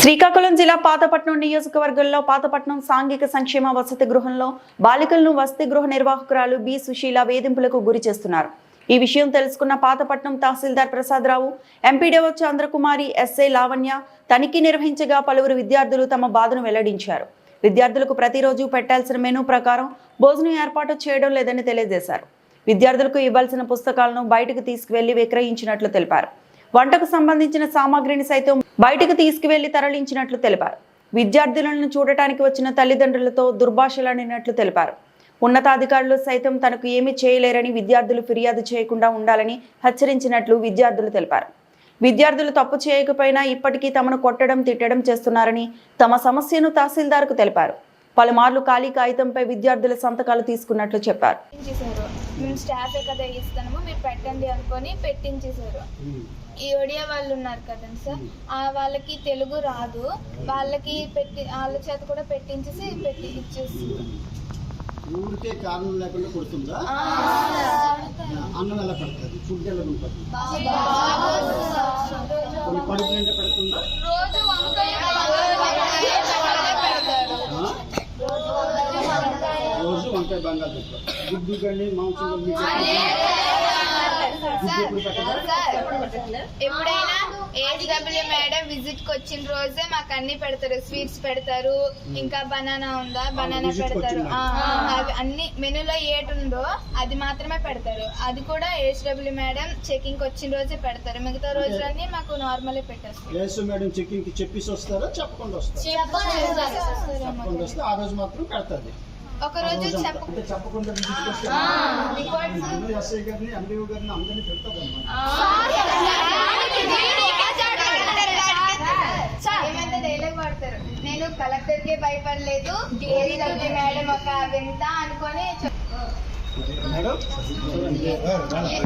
శ్రీకాకుళం జిల్లా పాతపట్నం నియోజకవర్గంలో పాతపట్నం సాంఘిక సంక్షేమ వసతి గృహంలో బాలికలను వసతి గృహ నిర్వాహకురాలు బి సుశీల వేధింపులకు గురి చేస్తున్నారు. ఈ విషయం తెలుసుకున్న పాతపట్నం తహసీల్దార్ ప్రసాదరావు ఎంపీడీఓ చంద్రకుమారి ఎస్ఐ లావణ్య తనిఖీ నిర్వహించగా పలువురు విద్యార్థులు తమ బాధను వెల్లడించారు. విద్యార్థులకు ప్రతిరోజు పెట్టాల్సిన మెనూ ప్రకారం భోజనం ఏర్పాటు చేయడం లేదని తెలియజేశారు. విద్యార్థులకు ఇవ్వాల్సిన పుస్తకాలను బయటకు తీసుకువెళ్ళి విక్రయించినట్లు తెలిపారు. వంటకు సంబంధించిన సామాగ్రిని సైతం బయటకు తీసుకువెళ్ళి తరలించినట్లు తెలిపారు. విద్యార్థులను చూడటానికి వచ్చిన తల్లిదండ్రులతో దుర్భాషలాడినట్లు తెలిపారు. ఉన్నతాధికారులు సైతం తనకు ఏమీ చేయలేరని విద్యార్థులు ఫిర్యాదు చేయకుండా ఉండాలని హెచ్చరించినట్లు విద్యార్థులు తెలిపారు. విద్యార్థులు తప్పు చేయకపోయినా ఇప్పటికీ తమను కొట్టడం తిట్టడం చేస్తున్నారని తమ సమస్యను తహసీల్దార్కు తెలిపారు. పలుమార్లు ఖాళీ కాగితంపై విద్యార్థుల సంతకాలు తీసుకున్నట్లు చెప్పారు. మేము స్టాఫే కదా ఇస్తాము మీరు పెట్టండి అనుకొని పెట్టించేశారు. ఈ ఒడియా వాళ్ళు ఉన్నారు కదండి సార్ ఆ వాళ్ళకి తెలుగు రాదు. వాళ్ళకి పెట్టి వాళ్ళ చేత కూడా పెట్టించేసి పెట్టి ఇచ్చేసి ఊరికే కారణం లేకుండా కొడుతుందా? అన్నం ఎలా పెడుతుంది ఫుడ్ ఎలా ఉంటుంది కొన్ని కడుపు నిండా పెడుతుందా రోజు వంకాయ పెడతారు ఆ? రోజు వంకాయ బంగాళదుంప గుడ్డు కానీ మాంసం ఎప్పుడైనా మేడం విజిట్కి వచ్చిన రోజే మాకు అన్ని పెడతారు. స్వీట్స్ పెడతారు. ఇంకా బనానా ఉందా? బనానా పెడతారు. అవి అన్ని మెనూలో ఏటి ఉందో అది మాత్రమే పెడతారు. అది కూడా ఏడబ్ల్యూ మేడం చెకింగ్ వచ్చిన రోజే పెడతారు. మిగతా రోజులన్నీ మాకు నార్మలే పెట్టేస్తారు. మేడం కి చెప్పేసి వస్తారా? చెప్పకుండా వస్తారా? చెప్పకుండా ఆ రోజు మాత్రం పెడుతుంది ఒక రోజు చెప్పకుండా ఎస్ఐ గారిని ఎండిఓ గారిని అందరినీ పెడతారు ఏమంటే డైలాగ్ వాడతారు? నేను కలెక్టర్కి భయపడలేదు ఏడబ్ల్యూ మేడం ఒక వింత అనుకొని మేడం?